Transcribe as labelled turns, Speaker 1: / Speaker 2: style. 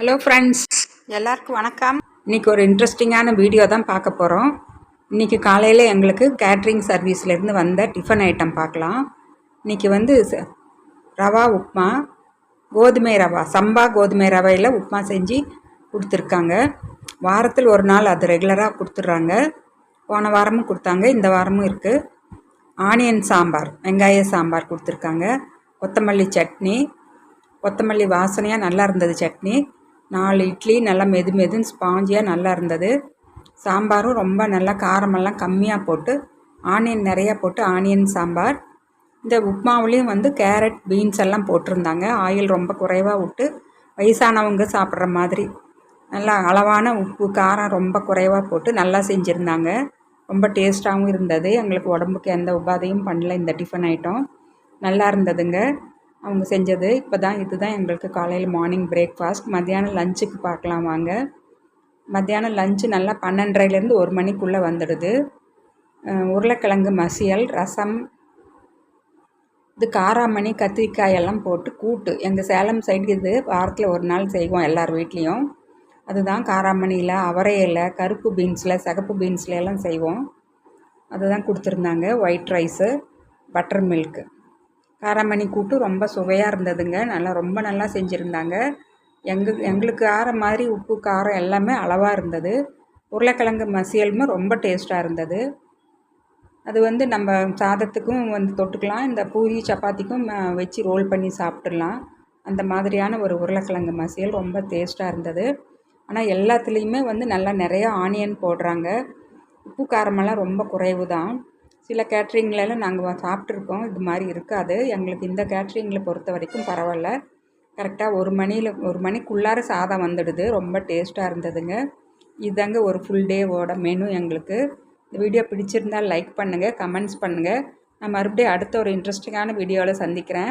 Speaker 1: Hello friends எல்லாருக்கும் வணக்கம். இன்றைக்கி ஒரு இன்ட்ரெஸ்டிங்கான வீடியோ தான் பார்க்க போகிறோம் இன்றைக்கி காலையில் எங்களுக்கு கேட்ரிங் சர்வீஸ்லேருந்து வந்த டிஃபன் ஐட்டம் பார்க்கலாம். இன்றைக்கி வந்து ரவா உப்மா கோதுமை ரவா சம்பா கோதுமை ரவையில் உப்மா செஞ்சு கொடுத்துருக்காங்க. வாரத்தில் ஒரு நாள் அது ரெகுலராக கொடுத்துட்றாங்க. போன வாரமும் கொடுத்தாங்க இந்த வாரமும் இருக்குது ஆனியன் சாம்பார் வெங்காய சாம்பார் கொடுத்துருக்காங்க. கொத்தமல்லி சட்னி கொத்தமல்லி வாசனையாக நல்லா இருந்தது சட்னி. நாலு இட்லி நல்லா மெது மெதுன்னு ஸ்பாஞ்சியாக நல்லா இருந்தது. சாம்பாரும் ரொம்ப நல்லா காரமெல்லாம் கம்மியாக போட்டு ஆனியன் நிறையா போட்டு ஆனியன் சாம்பார். இந்த உப்மாவுலேயும் வந்து கேரட் பீன்ஸ் எல்லாம் போட்டிருந்தாங்க. ஆயில் ரொம்ப குறைவாக விட்டு வயசானவங்க சாப்பிட்ற மாதிரி. நல்லா அளவான உப்பு காரம் ரொம்ப குறைவாக போட்டு நல்லா செஞ்சுருந்தாங்க. ரொம்ப டேஸ்ட்டாகவும் இருந்தது. எங்களுக்கு உடம்புக்கு எந்த உபாதையும் பண்ணல. இந்த டிஃபன் ஐட்டம் நல்லா இருந்ததுங்க. அவங்க செஞ்சது. இப்போ தான் இதுதான் எங்களுக்கு காலையில் மார்னிங் பிரேக்ஃபாஸ்ட் மத்தியானம் லஞ்சுக்கு பார்க்கலாம் வாங்க. மத்தியானம் லஞ்சு நல்லா பன்னெண்டரைலேருந்து ஒரு மணிக்குள்ளே வந்துடுது. உருளைக்கிழங்கு மசியல் ரசம் இது காராமணி கத்திரிக்காய் எல்லாம் போட்டு கூட்டு. எங்கள் சேலம் சைடு இது வாரத்தில் ஒரு நாள் செய்வோம் எல்லார் வீட்லேயும். அதுதான் காராமணியில் அவரையில் கருப்பு பீன்ஸில் சிகப்பு பீன்ஸில் எல்லாம் செய்வோம். அதுதான் கொடுத்துருந்தாங்க ஒயிட் ரைஸு பட்டர் மில்க்கு காராமணி கூட்டு ரொம்ப சுவையாக இருந்ததுங்க. நல்லா ரொம்ப நல்லா செஞ்சுருந்தாங்க. எங்கள் எங்களுக்கு ஆற மாதிரி உப்பு காரம் எல்லாமே அளவாக இருந்தது. உருளைக்கிழங்கு மசியலுமே ரொம்ப டேஸ்ட்டாக இருந்தது. அது வந்து நம்ம சாதத்துக்கும் வந்து தொட்டுக்கலாம். இந்த பூரி சப்பாத்திக்கும் வச்சு ரோல் பண்ணி சாப்பிட்றலாம் அந்த மாதிரியான ஒரு உருளைக்கிழங்கு மசியல் ரொம்ப டேஸ்ட்டாக இருந்தது. ஆனால் எல்லாத்துலேயுமே வந்து நல்லா நிறையா ஆனியன் போடுறாங்க. உப்பு காரமெல்லாம் ரொம்ப குறைவு தான் சில கேட்ரிங்லலாம் நாங்கள் சாப்பிட்ருக்கோம் இது மாதிரி இருக்காது. எங்களுக்கு இந்த கேட்ரிங்கில் பொறுத்த வரைக்கும் பரவாயில்ல. கரெக்டாக ஒரு மணியில் ஒரு மணிக்குள்ளார சாதம் வந்துடுது. ரொம்ப டேஸ்ட்டாக இருந்ததுங்க. இதாங்க ஒரு ஃபுல் டேவோட மெனு எங்களுக்கு. இந்த வீடியோ பிடிச்சிருந்தால் லைக் பண்ணுங்கள் கமெண்ட்ஸ் பண்ணுங்கள் நான் மறுபடியும் அடுத்த ஒரு இன்ட்ரெஸ்டிங்கான வீடியோவில் சந்திக்கிறேன்.